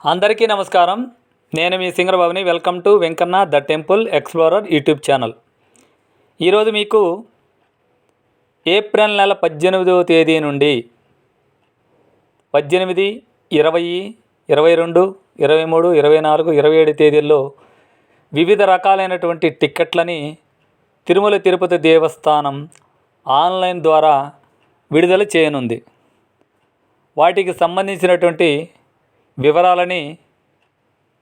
అందరికీ నమస్కారం. నేను మీ సింగరబాబుని. Welcome to Venkanna the temple explorer YouTube channel. ఈరోజు మీకు ఏప్రిల్ నెల పద్దెనిమిదవ తేదీ నుండి పద్దెనిమిది ఇరవై ఇరవై రెండు ఇరవై మూడు ఇరవై నాలుగు ఇరవై ఏడు తేదీల్లో వివిధ రకాలైనటువంటి టిక్కెట్లని తిరుమల తిరుపతి దేవస్థానం ఆన్లైన్ ద్వారా విడుదల చేయనుంది. వాటికి సంబంధించినటువంటి వివరాలని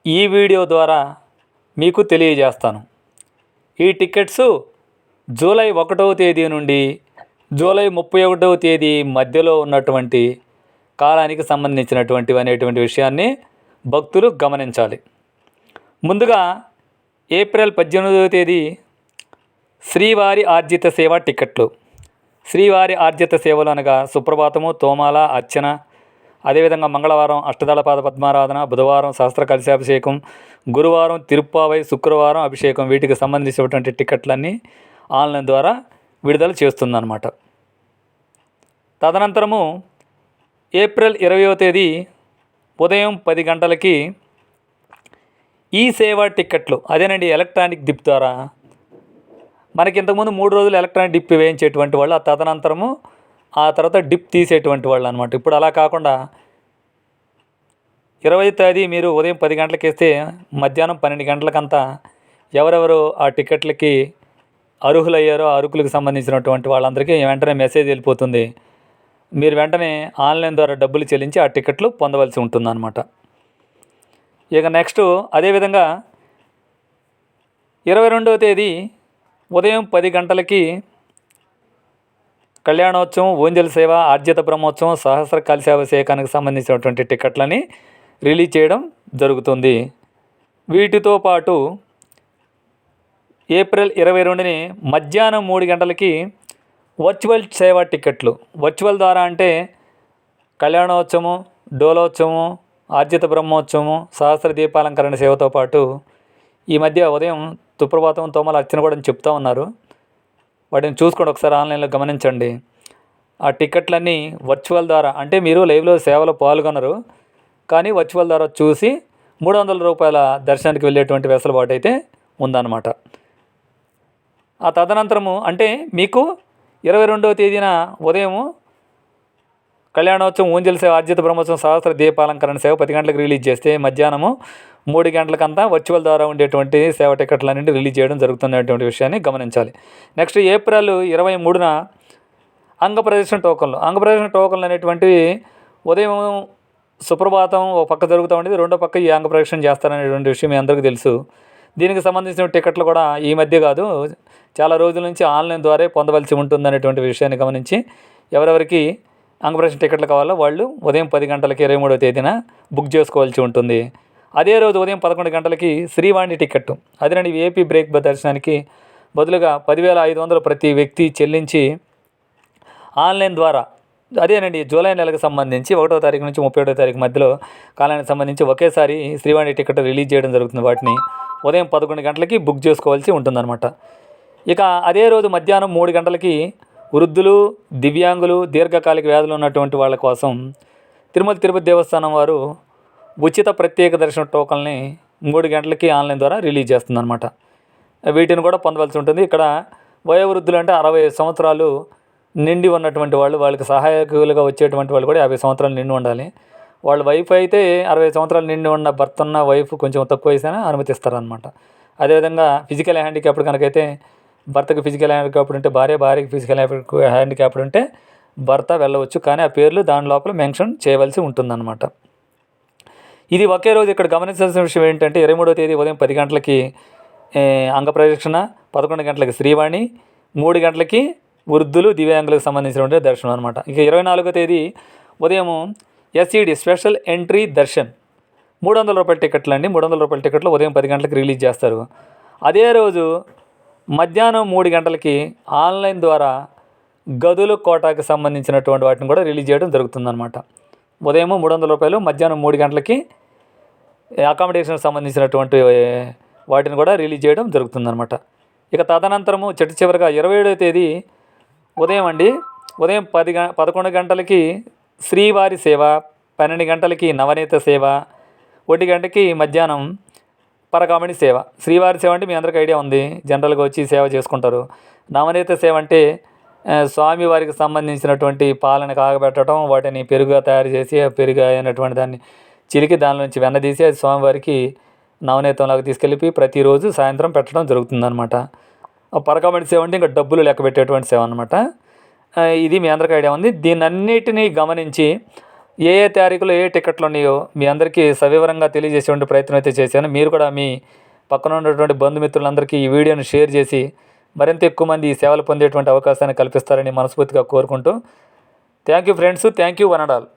ఈ వీడియో ద్వారా మీకు తెలియజేస్తాను. ఈ టికెట్స్ జూలై ఒకటవ తేదీ నుండి జూలై ముప్పై ఒకటవ తేదీ మధ్యలో ఉన్నటువంటి కాలానికి సంబంధించినటువంటివి అనేటువంటి విషయాన్ని భక్తులు గమనించాలి. ముందుగా ఏప్రిల్ పద్దెనిమిదవ తేదీ శ్రీవారి ఆర్జిత సేవ టికెట్లు శ్రీవారి ఆర్జిత సేవలు అనగా సుప్రభాతము తోమాల అర్చన అదేవిధంగా మంగళవారం అష్టదళపాద పద్మారాధన బుధవారం సహస్ర కలశాభిషేకం గురువారం తిరుప్పావై శుక్రవారం అభిషేకం. వీటికి సంబంధించినటువంటి టికెట్లన్నీ ఆన్లైన్ ద్వారా విడుదల చేస్తుందన్నమాట. తదనంతరము ఏప్రిల్ ఇరవయో తేదీ ఉదయం పది గంటలకి ఈ సేవా టిక్కెట్లు అదేనండి ఎలక్ట్రానిక్ డిప్ ద్వారా. మనకి ఇంతకుముందు మూడు రోజులు ఎలక్ట్రానిక్ డిప్ వేయించేటువంటి వాళ్ళు ఆ తదనంతరము ఆ తర్వాత డిప్ తీసేటువంటి వాళ్ళు అనమాట ఇప్పుడు అలా కాకుండా ఇరవై తేదీ మీరు ఉదయం పది గంటలకు వేస్తే మధ్యాహ్నం పన్నెండు గంటలకంతా ఎవరెవరు ఆ టికెట్లకి అర్హులయ్యారో ఆ అర్హులకు సంబంధించినటువంటి వాళ్ళందరికీ వెంటనే మెసేజ్ వెళ్ళిపోతుంది. మీరు వెంటనే ఆన్లైన్ ద్వారా డబ్బులు చెల్లించి ఆ టికెట్లు పొందవలసి ఉంటుందన్నమాట. ఇక నెక్స్ట్ అదేవిధంగా ఇరవై రెండవ తేదీ ఉదయం పది గంటలకి కళ్యాణోత్సవం ఓంజల్ సేవ ఆర్జిత బ్రహ్మోత్సవం సహస్ర కలశాభిషేకానికి సంబంధించినటువంటి టికెట్లని రిలీజ్ చేయడం జరుగుతుంది. వీటితో పాటు ఏప్రిల్ ఇరవై రెండుని మధ్యాహ్నం మూడు గంటలకి వర్చువల్ సేవా టికెట్లు వర్చువల్ ద్వారా అంటే కళ్యాణోత్సవం డోలోత్సవం ఆర్జిత బ్రహ్మోత్సవం సహస్ర దీపాలంకరణ సేవతో పాటు ఈ మధ్య ఉదయం సుప్రభాతం తోమల అర్చన కూడా చెప్తా ఉన్నారు. వాటిని చూసుకోండి ఒకసారి ఆన్లైన్లో గమనించండి. ఆ టికెట్లన్నీ వర్చువల్ ద్వారా అంటే మీరు లైవ్లో సేవలో పాల్గొనరు. కానీ వర్చువల్ ద్వారా చూసి మూడు వందల రూపాయల దర్శనానికి వెళ్ళేటువంటి వెసులుబాటు అయితే ఉందన్నమాట. ఆ తదనంతరము అంటే మీకు ఇరవై రెండవ తేదీన ఉదయము కళ్యాణోత్సవం ఊంజల్ సేవ ఆర్జిత బ్రహ్మోత్సవం సహస్ర దీపాలంకరణ సేవ పది గంటలకు రిలీజ్ చేస్తే మధ్యాహ్నము మూడు గంటలకంతా వర్చువల్ ద్వారా ఉండేటువంటి సేవ టికెట్లన్నింటి రిలీజ్ చేయడం జరుగుతున్నటువంటి విషయాన్ని గమనించాలి. నెక్స్ట్ ఏప్రిల్ ఇరవై మూడున అంగప్రదర్శన టోకన్లు. అంగప్రదర్శన టోకన్లు అనేటువంటివి ఉదయం సుప్రభాతం ఒక పక్క జరుగుతూ ఉండేది రెండో పక్క ఈ అంగప్రదర్శన చేస్తారనేటువంటి విషయం మీ అందరికీ తెలుసు. దీనికి సంబంధించిన టికెట్లు కూడా ఈ మధ్య కాదు చాలా రోజుల నుంచి ఆన్లైన్ ద్వారా పొందవలసి ఉంటుందనేటువంటి విషయాన్ని గమనించి ఎవరెవరికి అంగప్రదర్శన టికెట్లు కావాలో వాళ్ళు ఉదయం పది గంటలకి ఇరవై మూడవ తేదీన బుక్ చేసుకోవాల్సి ఉంటుంది. అదే రోజు ఉదయం పదకొండు గంటలకి శ్రీవాణి టికెట్ అదేనండి ఏపీ బ్రేక్ దర్శనానికి బదులుగా పదివేల ఐదు వందలు ప్రతి వ్యక్తి చెల్లించి ఆన్లైన్ ద్వారా అదేనండి జూలై నెలకు సంబంధించి ఒకటో తారీఖు నుంచి ముప్పై ఒకటో తారీఖు మధ్యలో కాలానికి సంబంధించి ఒకేసారి శ్రీవాణి టికెట్ రిలీజ్ చేయడం జరుగుతుంది. వాటిని ఉదయం పదకొండు గంటలకి బుక్ చేసుకోవాల్సి ఉంటుందన్నమాట. ఇక అదే రోజు మధ్యాహ్నం మూడు గంటలకి వృద్ధులు దివ్యాంగులు దీర్ఘకాలిక వ్యాధులు ఉన్నటువంటి వాళ్ళ కోసం తిరుమల తిరుపతి దేవస్థానం వారు ఉచిత ప్రత్యేక దర్శన టోకల్ని మూడు గంటలకి ఆన్లైన్ ద్వారా రిలీజ్ చేస్తుందన్నమాట. వీటిని కూడా పొందవలసి ఉంటుంది. ఇక్కడ వయోవృద్ధులు అంటే అరవై సంవత్సరాలు నిండి ఉన్నటువంటి వాళ్ళు వాళ్ళకి సహాయకులుగా వచ్చేటువంటి వాళ్ళు కూడా యాభై సంవత్సరాలు నిండి ఉండాలి. వాళ్ళ వైఫ్ అయితే అరవై సంవత్సరాలు నిండి ఉన్న భర్త ఉన్న వైఫ్ కొంచెం తక్కువ వయసైనా అనుమతిస్తారనమాట అదేవిధంగా ఫిజికల్ హ్యాండిక్యాప్డ్ కనుకైతే భర్తకి ఫిజికల్ హ్యాండిక్యాప్డ్ ఉంటే భార్య భార్యకి ఫిజికల్ హ్యాండిక్యాప్డ్ ఉంటే భర్త వెళ్ళవచ్చు. కానీ ఆ పేర్లు దాని లోపల మెన్షన్ చేయవలసి ఉంటుందన్నమాట. ఇది ఒకే రోజు ఇక్కడ గమనించాల్సిన విషయం ఏంటంటే ఇరవై మూడవ తేదీ ఉదయం పది గంటలకి అంగప్రదక్షిణ పదకొండు గంటలకి శ్రీవాణి మూడు గంటలకి వృద్ధులు దివ్యాంగులకు సంబంధించినటువంటి దర్శనం అనమాట ఇక ఇరవై నాలుగో తేదీ ఉదయం ఎస్ఈడి స్పెషల్ ఎంట్రీ దర్శన్ మూడు వందల రూపాయల టికెట్లు అండి. మూడు వందల రూపాయల టికెట్లు ఉదయం పది గంటలకు రిలీజ్ చేస్తారు. అదే రోజు మధ్యాహ్నం మూడు గంటలకి ఆన్లైన్ ద్వారా గదుల కోటాకి సంబంధించినటువంటి వాటిని కూడా రిలీజ్ చేయడం జరుగుతుందన్నమాట. ఉదయం మూడు వందల రూపాయలు మధ్యాహ్నం మూడు గంటలకి అకామిడేషన్కి సంబంధించినటువంటి వాటిని కూడా రిలీజ్ చేయడం జరుగుతుందన్నమాట. ఇక తదనంతరము చిట్ట చివరిగా ఇరవై ఏడవ తేదీ ఉదయం అండి. ఉదయం పది గ పదకొండు గంటలకి శ్రీవారి సేవ పన్నెండు గంటలకి నవనీత సేవ ఒంటి గంటకి మధ్యాహ్నం పరకామణి సేవ. శ్రీవారి సేవ అంటే మీ అందరికీ ఐడియా ఉంది. జనరల్గా వచ్చి సేవ చేసుకుంటారు. నవనీత సేవ అంటే స్వామివారికి సంబంధించినటువంటి పాలన కాగబెట్టడం వాటిని పెరుగుగా తయారు చేసి పెరుగు అయినటువంటి దాన్ని చిలికి దాని నుంచి వెన్న తీసి అది స్వామివారికి నవనీతంలాగా తీసుకెళ్ళి ప్రతిరోజు సాయంత్రం పెట్టడం జరుగుతుందనమాట ఆ పరకామణి సేవ అంటే ఇంకా డబ్బులు లెక్క పెట్టేటువంటి సేవ అనమాట ఇది మీ అందరికీ ఐడియా ఉంది. దీని అన్నిటినీ గమనించి ఏ ఏ తారీఖులో ఏ టికెట్లు ఉన్నాయో మీ అందరికీ సవివరంగా తెలియజేసేటువంటి ప్రయత్నం అయితే చేశాను. మీరు కూడా మీ పక్కన ఉన్నటువంటి బంధుమిత్రులందరికీ ఈ వీడియోను షేర్ చేసి మరింత ఎక్కువ మంది ఈ సేవలు పొందేటువంటి అవకాశాన్ని కల్పిస్తారని మనస్ఫూర్తిగా కోరుకుంటూ thank you friends thank you one and all.